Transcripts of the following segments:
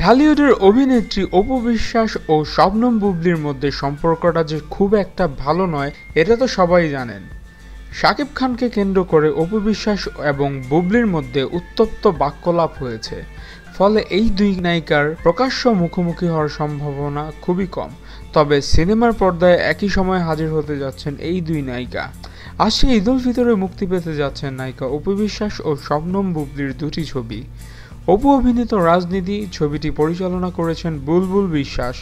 ঢালিউডের অভিনেত্রী অপু বিশ্বাস ও শবনম বুবলির মধ্যে সম্পর্কটা যে খুব একটা ভালো নয়, এটা তো সবাই জানেন। শাকিব খানকে কেন্দ্র করে অপু বিশ্বাস এবং বুবলির মধ্যে উত্তপ্ত বাক্যলাপ হয়েছে। ফলে এই দুই নায়িকার প্রকাশ্য মুখোমুখি হওয়ার সম্ভাবনা খুবই কম। তবে সিনেমার পর্দায় একই সময় হাজির হতে যাচ্ছেন এই দুই নায়িকা। আসছে ঈদ উল ফিতরে মুক্তি পেতে যাচ্ছেন নায়িকা অপু বিশ্বাস ও শবনম বুবলির দুটি ছবি। অপু অভিনীত রাজনীতি ছবিটি পরিচালনা করেছেন বুলবুল বিশ্বাস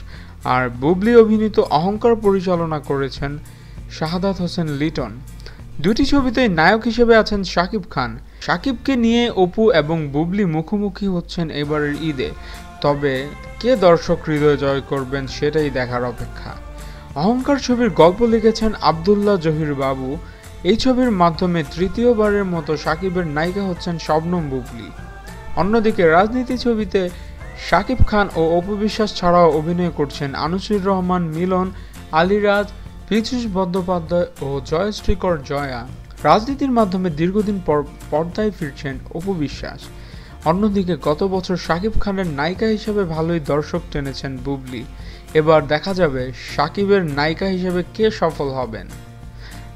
আর বুবলি অভিনীত অহংকার পরিচালনা করেছেন শাহাদাত হোসেন লিটন। দুটি ছবিতেই নায়ক হিসেবে আছেন শাকিব খান। শাকিবকে নিয়ে অপু এবং বুবলি মুখোমুখি হচ্ছেন এবারের ঈদে। তবে কে দর্শক হৃদয় জয় করবেন সেটাই দেখার অপেক্ষা। অহংকার ছবির গল্প লিখেছেন আবদুল্লাহ জহির বাবু। এই ছবির মাধ্যমে তৃতীয়বারের মতো শাকিবের নায়িকা হচ্ছেন শবনম বুবলি। অন্যদিকে রাজনীতি ছবিতে শাকিব খান ও অপু বিশ্বাস ছাড়াও অভিনয় করছেন আনুসুর রহমান, মিলন, আলিরাজ পীযূষ বন্দ্যোপাধ্যায় ও জয়শ্রীকর জয়া রাজনীতির মাধ্যমে দীর্ঘদিন পর পর্দায় ফিরছেন অপু বিশ্বাস। অন্যদিকে গত বছর শাকিব খানের নায়িকা হিসেবে ভালোই দর্শক টেনেছেন বুবলি। এবার দেখা যাবে শাকিবের নায়িকা হিসেবে কে সফল হবেন।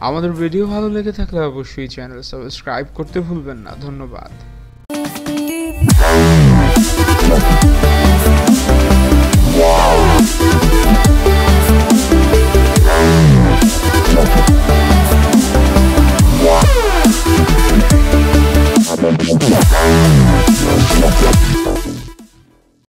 আমাদের ভিডিও ভালো লেগে থাকলে অবশ্যই চ্যানেল সাবস্ক্রাইব করতে ভুলবেন না। ধন্যবাদ।